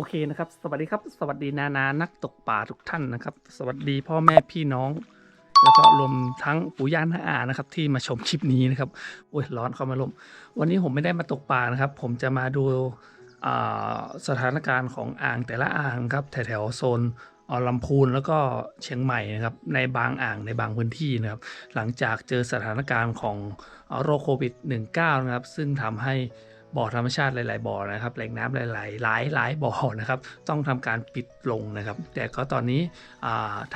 อเคนะครับ สวัสดีครับ สวัสดีนานานักตกป่าทุกท่านนะครับ สวัสดีพ่อแม่พี่น้อง แล้วก็รวมทั้งปู่ย่าน้าอานะครับ ที่มาชมคลิปนี้นะครับโอ้ยร้อนเข้ามาลม วันนี้ผมไม่ได้มาตกป่านะครับ ผมจะมาดูสถานการณ์ของอ่างแต่ละอ่างครับแถวๆโซนลำพูนแล้วก็เชียงใหม่นะครับในบางอ่างในบางพื้นที่นะครับหลังจากเจอสถานการณ์ของโรคโควิด -19 นะครับซึ่งทำให้ บ่อธรรมชาติหลาย ๆ บ่อนะครับแหล่งน้ำหลายๆหลายหลายบ่อนะครับ ต้องทำการปิดลงนะครับ แต่ก็ตอนนี้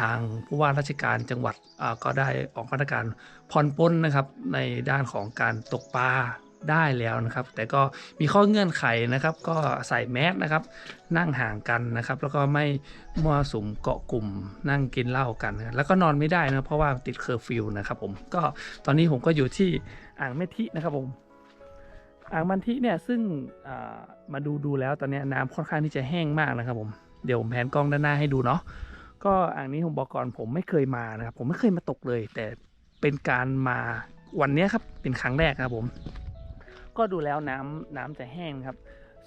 ทางผู้ว่าราชการจังหวัดก็ได้ออกมาตรการผ่อนปลนนะครับในด้านของการตกปลาได้แล้วนะครับ แต่ก็มีข้อเงื่อนไขนะครับ ก็ใส่แมสนะครับ นั่งห่างกันนะครับ แล้วก็ไม่มั่วสุมเกาะกลุ่ม นั่งกินเหล้ากัน แล้วก็นอนไม่ได้นะเพราะว่าติดเคอร์ฟิวนะครับ ผมก็ตอนนี้ผมก็อยู่ที่อ่างแม่ทินะครับผม อ่างมันทิเนี่ยซึ่งมาดูดูแล้วตอนนี้น้ำค่อนข้างที่จะแห้งมากนะครับผมเดี๋ยวผมแผนกล้องด้านหน้าให้ดูเนาะก็อ่างนี้ผมบอกก่อนผมไม่เคยมานะครับผมไม่เคยมาตกเลย แต่เป็นการมาวันนี้ครับเป็นครั้งแรกครับผม ก็ดูแล้วน้ำน้ำจะแห้งครับ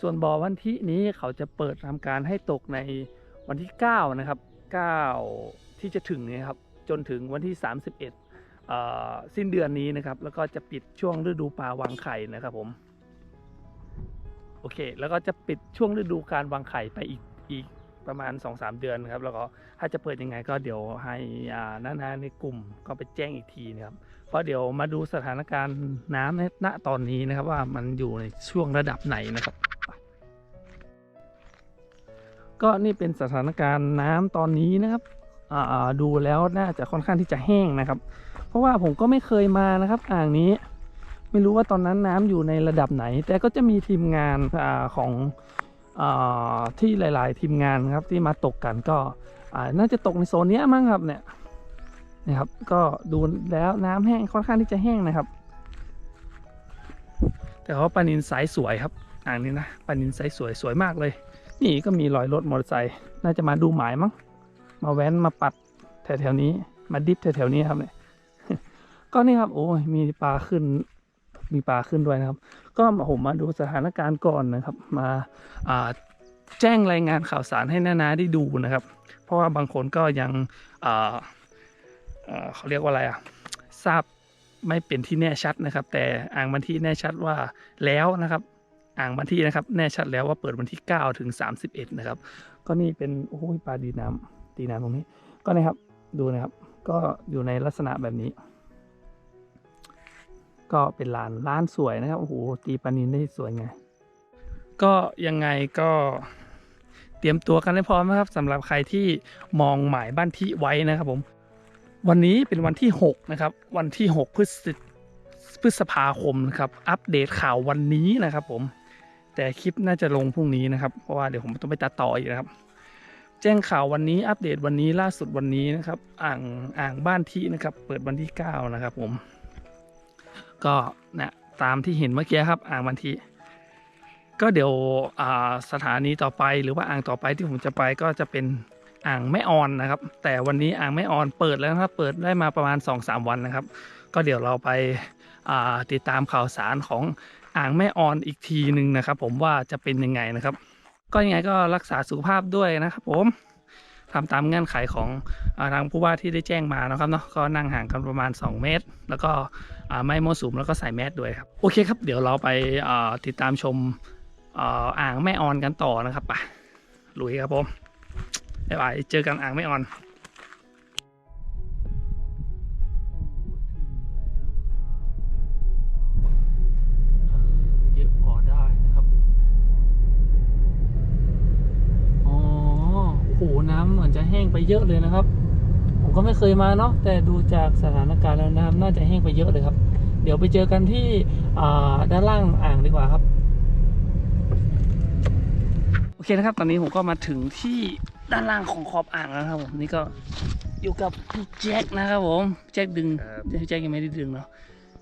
ส่วนบ่อวันที่นี้เขาจะเปิดทำการให้ตกในวันที่ 9 นะครับ 9 ที่จะถึงนี้ครับจนถึงวันที่ 31เอ่อสิ้นเดือนนี้นะครับ แล้วก็จะปิดช่วงฤดูปลาวางไข่นะครับผม โอเค แล้วก็จะปิดช่วงฤดูการวางไข่ไปอีกอีกประมาณ 2-3 เดือนครับ แล้วก็ถ้าจะเปิดยังไงก็เดี๋ยวให้อ่าน้าๆในกลุ่มก็ไปแจ้งอีกทีนะครับ เพราะเดี๋ยวมาดูสถานการณ์น้ำในณตอนนี้นะครับ ว่ามันอยู่ในช่วงระดับไหนนะครับ ก็นี่เป็นสถานการณ์น้ำตอนนี้นะครับดูแล้วน่าจะค่อนข้างที่จะแห้งนะครับ เพราะว่าผมก็ไม่เคยมานะครับ อ่างนี้ ไม่รู้ว่าตอนนั้นน้ำอยู่ในระดับไหน แต่ก็จะมีทีมงานอของอที่หลาย ๆ ทีมงานครับที่มาตกกันก็น่าจะตกในโซนนี้มั้งครับเนี่ยนะครับก็ดูแล้วน้ำแห้งค่อนข้างที่จะแห้งนะครับ แต่ว่าปลานินไซส์สวยครับอ่างนี้นะปลานินไซส์สวยสวยมากเลย นี่ก็มีรอยรถมอเตอร์ไซค์น่าจะมาดูหมายมั้งมาแว้นมาปัดแถวๆนี้ มาดิฟแถวๆนี้ครับเนี่ยก็นี่ครับโอ้ยมีปลาขึ้น มีปลาขึ้นด้วยนะครับ ก็ผมมาดูสถานการณ์ก่อนนะครับ มาแจ้งรายงานข่าวสารให้นานาได้ดูนะครับ เพราะว่าบางคนก็ยังเขาเรียกว่าอะไรอะทราบไม่เป็นที่แน่ชัดนะครับ แต่อ่างบันที่แน่ชัดว่าแล้วนะครับ อ่างบันที่นะครับ แน่ชัดแล้วว่าเปิดวันที่ 9 ถึง 31 นะครับ ก็นี่เป็นโอ้ยปลาดีน้ำดีน้ำตรงนี้ ก็นะครับดูนะครับ ก็อยู่ในลักษณะแบบนี้ ก็เป็นร้านร้านสวยนะครับโอ้โหตีปลานินได้สวยไง ก็ยังไงก็เตรียมตัวกันให้พร้อมนะครับสำหรับใครที่มองหมายบ้านที่ไว้นะครับผม วันนี้เป็นวันที่ 6 นะครับ วันที่ 6 พฤศพฤษภาคมนะครับ อัปเดตข่าววันนี้นะครับ ผม แต่คลิปน่าจะลงพรุ่งนี้นะครับ เพราะว่าเดี๋ยวผมต้องไปตัดต่ออีกนะครับ แจ้งข่าววันนี้อัปเดตวันนี้ล่าสุดวันนี้นะครับ อ่างอ่างบ้านที่นะครับ เปิดวันที่ 9 นะครับผม ก็นะตามที่เห็นเมื่อกี้ครับอ่างบันทีก็เดี๋ยวสถานีต่อไปหรือว่าอ่างต่อไปที่ผมจะไปก็จะเป็นอ่างแม่ออนนะครับ แต่วันนี้อ่างแม่ออนเปิดแล้วนะครับเปิดได้มาประมาณ 2-3 วันนะครับ ก็เดี๋ยวเราไปาติดตามข่าวสารของอ่างแม่ออนอีกทีหนึ่งนะครับ ผมว่าจะเป็นยังไงนะครับ ก็ยังไงก็รักษาสุขภาพด้วยนะครับผม ทำตามเงื่อนไขของอทางผู้ว่าที่ได้แจ้งมานะครับเนาะก็นั่งห่างกันประมาณ 2 เมตร แล้วก็ไม่มั่วสุมแล้วก็ใส่แมสด้วยครับโอเคครับเดี๋ยวเราไปติดตามชมอ่าอ่างแม่ออนกันต่อนะครับไปลุยครับผมบ๊ายบายเจอกันอ่างแม่ออน อ้โหน้ำเหมือนจะแห้งไปเยอะเลยนะครับ ผมก็ไม่เคยมาเนาะแต่ดูจากสถานการณ์แล้วน้ำน่าจะแห้งไปเยอะเลยครับ เดี๋ยวไปเจอกันที่ด้านล่างอ่างดีกว่าครับโอเคนะครับ ตอนนี้ผมก็มาถึงที่ด้านล่างของขอบอ่างแล้วครับผมนี่ก็อยู่กับพี่แจ็คนะครับผมแจ็คดึงแจ็คยังไม่ได้ดึงเนาะ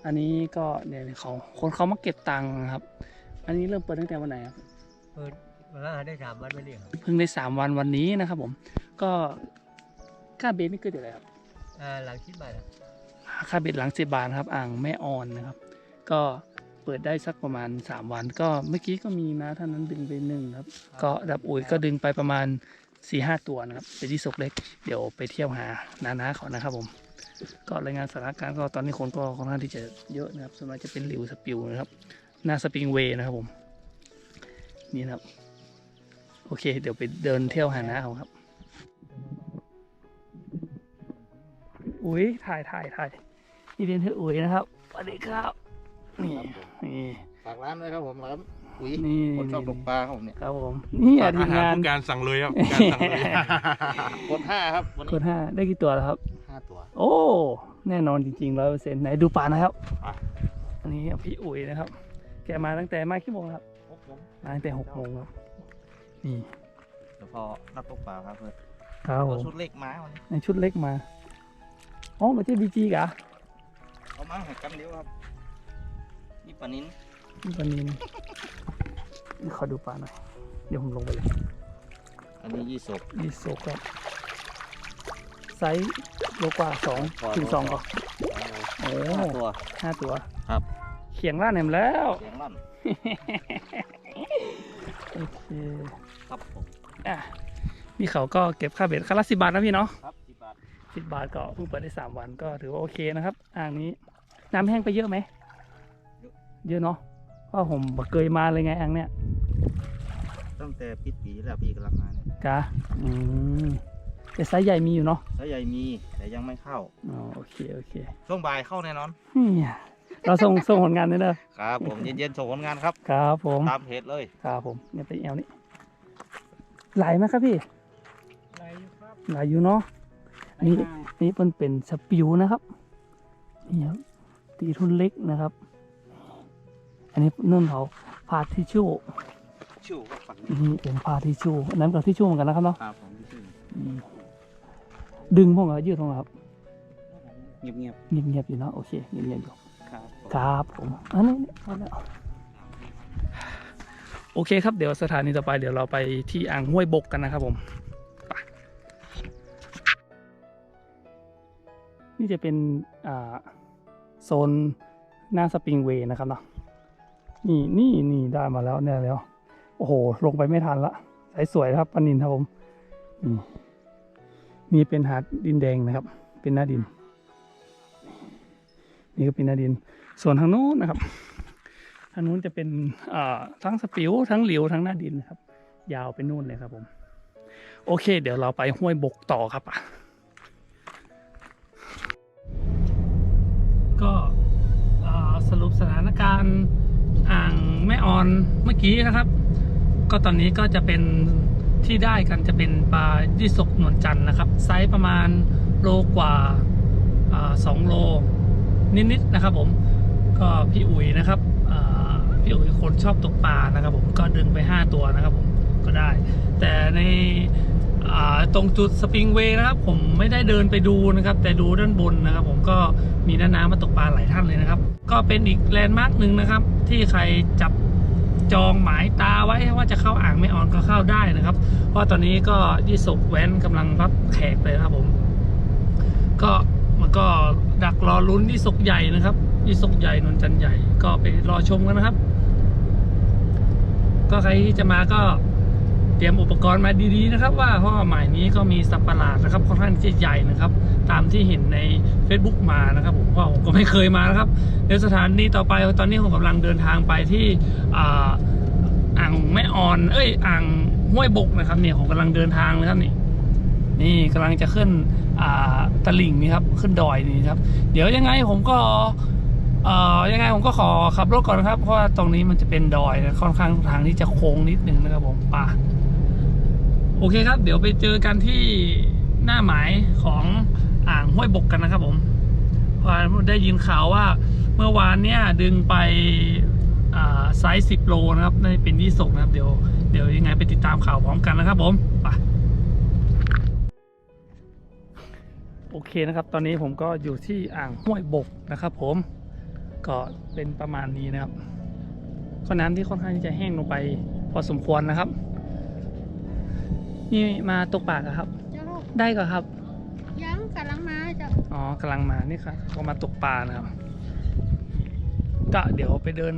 อันนี้ก็เนี่ยเขาคนเขามาเก็บตังค์นะครับ อันนี้เริ่มเปิดตั้งแต่วันไหนครับเปิด มาได้สามวันไม่ได้ครับเพิ่งได้สามวันวันนี้นะครับ ผม ก็ค่าเบสนี่เกิดจากอะไรครับอ่าหลังคิดบาทอะค่าเบ็ดหลังสิบบาทนะครับ อ่างแม่ออนนะครับ ก็เปิดได้สักประมาณ 3 วัน ก็เมื่อกี้ก็มีนะท่านนั้นดึงไปหนึ่งครับ ก็ดับอุ๋ยก็ดึงไปประมาณ4ีหตัวนะครับเป็นที่ศกเล็ก เดี๋ยวไปเที่ยวหานานาเขานะครับผม ก็รายงานสถานการณ์ก็ตอนนี้คนก็ค่อนข้างที่จะเยอะนะครับส่วนมากจะเป็นหลิวสปิวนะครับหน้าสปริงเวย์นะครับผม นี่นะครับ โอเค เดี๋ยวไปเดินเที่ยวหานาเขาครับ อุ้ยถ่ายถ่ายถ่ายนี่เป็นเธออุ๋ยนะครับสวัสดีครับ นี่ นี่ ฝากร้านด้วยครับผมร้านอุ้ยนี่ คนชอบตกปลาครับผมเนี่ยครับผม นี่อะทีมงาน ผู้การสั่งเลยครับผู้การสั่งเลย กดห้าครับวันคนี้นห้าได้กี่ตัวแล้วครับ ห้าตัว โอ้ แน่นอนจริงๆร้อยเปอร์เซ็นต์ไหนดูปลานะครับอะอันนี้พี่อุ๋ยนะครับ แกมาตั้งแต่มากี่โมงครับครับผมมาตั้งแต่หกโมงครับ นี่เดี๋ยวพอนักตกปลาครับเพื่อนครับผเอามชุดเล็กมาวันนี้ในชุดเล็กมาอ๋อมาเจอบีจีกะเอามาให้กันเดียวครับนี่ปลานิ้นนี่ปลานินนี่ขอดูปลาหน่อยเดี๋ยวผมลงไปเลยอันนี้ยี่สกนี่โซกครับไซส์โลกว่าสองถึงสองก่อนโอ้ห้าตัว ห้าตัวครับ เขียงล่าแหนมแล้ว เสียงลั่น โอเคครับผมอะนี่เขาก็เก็บค่าเบ็ดค่าละสิบบาทนะพี่เนาะครับสิบบาทสิบบาทก็เพิ่งเปิดได้สามวันก็ถือว่าโอเคนะครับ อ่างนี้ น้ำแห้งไปเยอะไหมเยอะเนาะเพราะผมบ่เคยมาเลยไงอ่างเนี้ยตั้งแต่ปิดปีแล้วพี่กำลังมาเนี่ยกะอืมแต่ไซส์ใหญ่มีอยู่เนาะแล้วใหญ่มีแต่ยังไม่เข้าอ๋อโอเคโอเคช่วงบ่ายเข้าแน่นอนเนี่ย เราส่งส่งผลงานด้วยเนอะครับผมเย็นๆส่งผลงานครับ ครับผมตามเพจเลยครับผมเนี่ยไปแอลนี่ไหลไหมครับพี่ไหลอยู่ครับไหลอยู่เนาะนี่นี่มันเป็นสปิวนะครับนี่ครับตีทุนเล็กนะครับ อันนี้นุ่นเขาพาทิชชู่ชิวก็ฝันนี่เป็นพาทิชชู่อันนั้นกับทิชชู่เหมือนกันนะครับเนาะครับผมที่ชื่ออืมดึงพวกเรายืดพวกเราครับเงียบเงียบๆอยู่เนาะโอเคเงียบๆอยู่ๆครับ ครับผมอันนี้พอแล้วโอเคครับเดี๋ยวสถานีต่อไปเดี๋ยวเราไปที่อ่างห้วยบกกันนะครับผมนี่จะเป็นโซนหน้าสปริงเวย์นะครับเนาะนี่นี่นี่ได้มาแล้วเนี่ยแล้ว โอ้โห ลงไปไม่ทันละสายสวยครับปนินครับผมนี่เป็นหาดดินแดงนะครับ เป็นหน้าดิน นี่ก็เป็นหน้าดิน ส่วนทางนู้นนะครับ ทางนู้นจะเป็นทั้งสปิวทั้งเหลิวทั้งหน้าดินนะครับ ยาวไปนู่นเลยครับผม โอเค เดี๋ยวเราไปห้วยบกต่อครับอะก็สรุปสถานการณ์อ่างแม่ออนเมื่อกี้นะครับ ก็ตอนนี้ก็จะเป็นที่ได้กันจะเป็นปลายี่สกนวลจันทร์นะครับ ไซส์ประมาณโลกว่าอ่าสองโลนิดๆนะครับผม ก็พี่อุ๋ยนะครับพี่อุ๋ยคนชอบตกปลานะครับผมก็ดึงไป 5 ตัวนะครับผมก็ได้ แต่ในตรงจุดสปริงเวย์นะครับ ผมไม่ได้เดินไปดูนะครับ แต่ดูด้านบนนะครับ ผมก็มีน้าน้ำมาตกปลาหลายท่านเลยนะครับ ก็เป็นอีกแลนด์มาร์กหนึ่งนะครับ ที่ใครจับจองหมายตาไว้ว่าจะเข้าอ่างไม่ออนก็เข้าได้นะครับ เพราะตอนนี้ก็ยี่สกแว้นกำลังรับแขกเลยนะครับผม ก็มันก็ดักรอลุ้นที่ศกใหญ่นะครับ ที่ศกใหญ่นนจันใหญ่ก็ไปรอชมกันนะครับ ก็ใครที่จะมาก็เตรียมอุปกรณ์มาดีๆนะครับ ว่าเพราะว่าหมายนี้ก็มีสัตว์ประหลาดนะครับค่อนข้างที่จะใหญ่นะครับ ตามที่เห็นใน Facebook มานะครับผมเพราะผมก็ไม่เคยมานะครับเดี๋ยวสถานีต่อไปตอนนี้ผมกำลังเดินทางไปที่อ่าอ่างแม่ออน เอ้ยอ่างห้วยบกนะครับเนี่ยผมกำลังเดินทางนะครับนี่นี่กำลังจะขึ้นอ่าตลิ่งนี่ครับขึ้นดอยนี่ครับ เดี๋ยวยังไงผมก็ เอ่อยังไงผมก็ขอขับรถก่อนนะครับ เพราะว่าตรงนี้มันจะเป็นดอยนะค่อนข้างทางที่จะโค้งนิดนึงนะครับผมป่าโอเคครับ เดี๋ยวไปเจอกันที่หน้าหมายของอ่างห้วยบกกันนะครับผมเพราะได้ยินข่าวว่าเมื่อวานเนี่ยดึงไปอ่าไซส์สิบโลนะครับในเป็นยี่สกนะครับ เดี๋ยวเดี๋ยวยังไงไปติดตามข่าวพร้อมกันนะครับผมไปโอเคนะครับ ตอนนี้ผมก็อยู่ที่อ่างห้วยบกนะครับผม ก็เป็นประมาณนี้นะครับ ก็น้ำที่ค่อนข้างที่จะแห้งลงไปพอสมควรนะครับ นี่มาตกปลากอะครับเจ้าลูกได้ก็ครับ ยังกำลังมาเจ้าอ๋อกำลังมานี่ครับก็มาตกปลานะครับแก็เดี๋ยวไปเดิน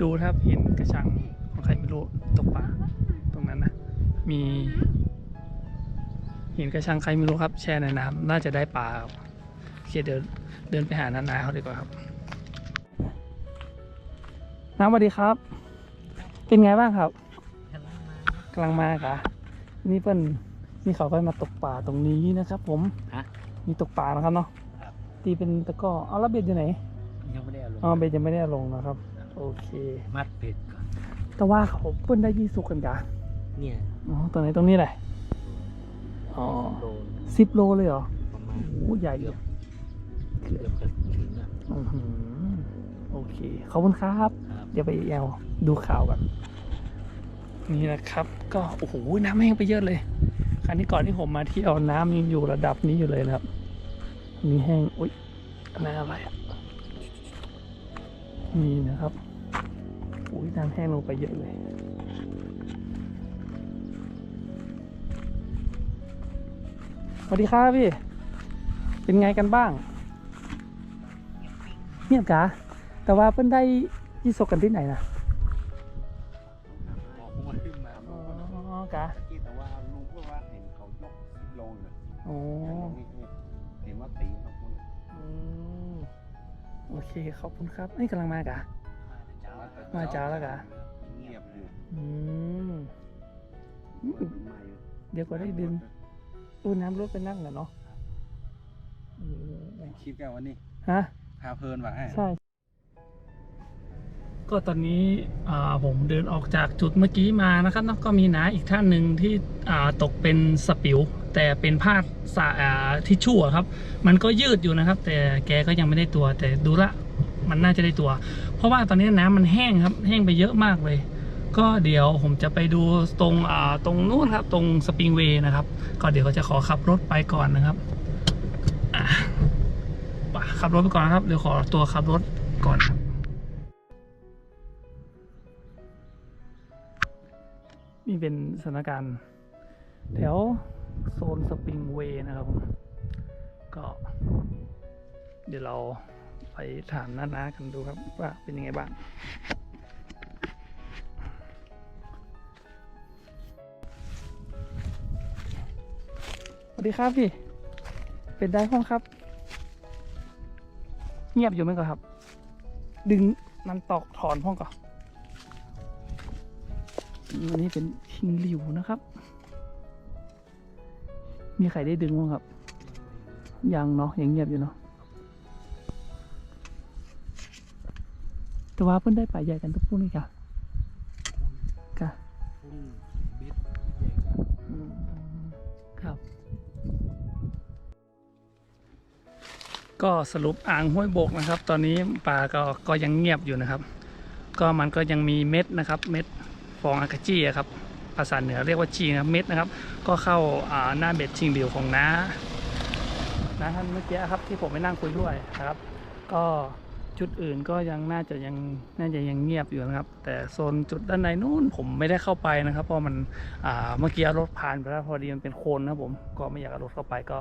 ดูนะครับเห็นกระชังของใครไม่รู้ตกปลาตรงนั้นนะมีเห็นกระชังใครไม่รู้ครับ แช่ในน้ำน่าจะได้ปลาครับโอเคเดินเดินไปหานานาเขาดีกว่าครับ น้ำสวัสดีครับ เป็นไงบ้างครับกำลังมากะนี่เพิ่นนี่เขาก็มาตกปลาตรงนี้นะครับ ผมฮะ มีตกปลานะครับเนาะครับ ตีเป็นตะกร้อเอาแล้วเบ็ดอยู่ไหนยังไม่ได้เอาลงอ๋อเบ็ดยังไม่ได้เอาลงนะครับ โอเค มัดเป็ดก่อน แต่ว่าเขาเพิ่นได้ยี่สุกกันกะเนี่ยอ๋อตรงไหนตรงนี้แหละอ๋อโลสิบโลเลยเหรอประมาณโอ้ใหญ่อยู่เกือบจะถึงอะอื้อหือโอเคขอบคุณครับ ครับเดี๋ยวไปแอลดูข่าวกันนี่นะครับ ก็โอ้โหน้ำแห้งไปเยอะเลยครั้งนี้ก่อนที่ผมมาเที่ยวน้ำยังอยู่ระดับนี้อยู่เลยนะครับนี่แห้งอุ้ยอันน้ำอะไรนี่นะครับอุ้ยน้ำแห้งลงไปเยอะเลยสวัสดีครับพี่ เป็นไงกันบ้าง เงียบกะแต่ว่าเพิ่นได้ ยี่สกกันที่ไหนนะบอกว่าขึ้นมาอ๋อกะที่แต่ว่าลุงก็ว่าเห็นเขายกลงเลยโอ้เห็นว่าตีเขาคนอืมโอเคขอบคุณครับนี่กำลังมากะมาจ้าแล้วกะเงียบอยู่อืมมาอยู่เดี๋ยวก็ได้ดึงอู้น้ำรถไปนั่งกันเนาะอืมคิดกันวันนี้ฮะพาเพลินว่ะให้ใช่ ก็ตอนนี้ผมเดินออกจากจุดเมื่อกี้มานะครับนะก็มีน้าอีกท่านหนึ่งที่ตกเป็นสปิว แต่เป็นผ้าสาอ่าทิชชู่ครับ มันก็ยืดอยู่นะครับ แต่แกก็ยังไม่ได้ตัว แต่ดูละมันน่าจะได้ตัว เพราะว่าตอนนี้น้ำมันแห้งครับ แห้งไปเยอะมากเลย ก็เดี๋ยวผมจะไปดูตรงตรงนู้นครับ ตรงสปริงเวย์นะครับ ก็เดี๋ยวก็จะขอขับรถไปก่อนนะครับขับรถไปก่อนนะครับเดี๋ยวขอตัวขับรถก่อนครับ นี่เป็นสถานการณ์แถวโซนสปริงเวย์นะครับผมก็ เดี๋ยวเราไปถามน้าๆกันดูครับว่าเป็นยังไงบ้างสวัสดีครับพี่ เป็นได้ห้องครับ เงียบอยู่ไหมก่อนครับ ดึงมันตอกถอนห้องก่อน อันนี้เป็นชิงหลิวนะครับ มีใครได้ดึงบ้างครับ ยังเนาะยังเงียบอยู่เนาะแต่ว่าเพิ่นได้ป่าใหญ่กันทุกพวกนี้ค่ะค่ะพุ่งเบ็ดใหญ่กันอืมครับ ก็สรุปอ่างห้วยบกนะครับ ตอนนี้ปลาก็ก็ยังเงียบอยู่นะครับ ก็มันก็ยังมีเม็ดนะครับ เม็ด ฟองอากาจี้อะครับภาษาเหนือเรียกว่าจีนะเม็ดนะครับ ก็เข้าหน้าเบ็ดชิงเดียวของน้าน้าท่านเมื่อกี้ครับที่ผมไปนั่งคุยด้วยนะครับ ก็จุดอื่นก็ยังน่าจะยังน่าจะยังเงียบอยู่นะครับ แต่โซนจุดด้านในนู้นผมไม่ได้เข้าไปนะครับ เพราะมันเมื่อกี้รถผ่านไปแล้วพอดีมันเป็นโคลนนะผมก็ไม่อยากรถเข้าไปก็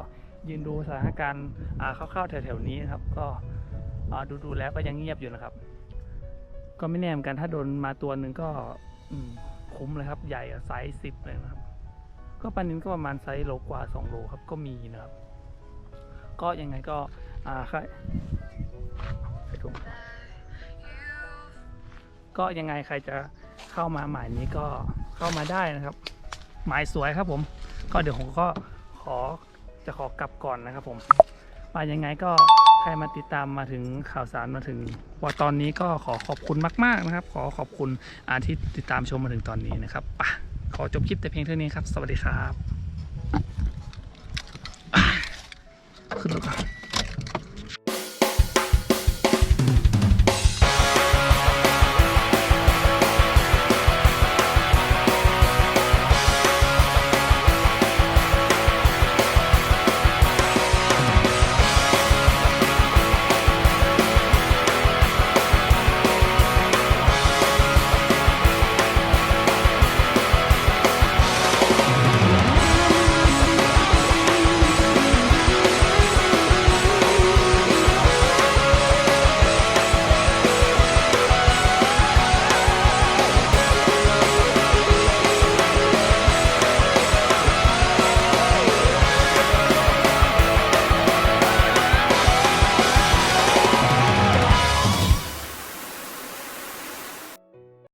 ยืนดูสถานการณ์คร่าวๆแถวๆนี้นะครับ ก็ดูๆแล้วก็ยังเงียบอยู่นะครับ ก็ไม่แน่เหมือนกันถ้าโดนมาตัวหนึ่งก็ อืมคุ้มเลยครับ ใหญ่อะไซส์สิบเลยนะครับ ก็ปลานินก็ประมาณไซส์โลกว่าสองโลครับก็มีนะครับ ก็ยังไงก็อ่าใครใส่ถุงก็ยังไงใครจะเข้ามาหมายนี้ก็เข้ามาได้นะครับ หมายสวยครับผม ก็เดี๋ยวผมก็ขอจะขอกลับก่อนนะครับผมมายังไงก็ รมาติดตามมาถึงข่าวสารมาถึงว่าตอนนี้ก็ขอขอบคุณมากๆนะครับ ขอขอบคุณอาที่ติดตามชมมาถึงตอนนี้นะครับป่ะขอจบคลิปแต่เพียงเท่านี้ครับ สวัสดีครับ ขึ้นรถก่อน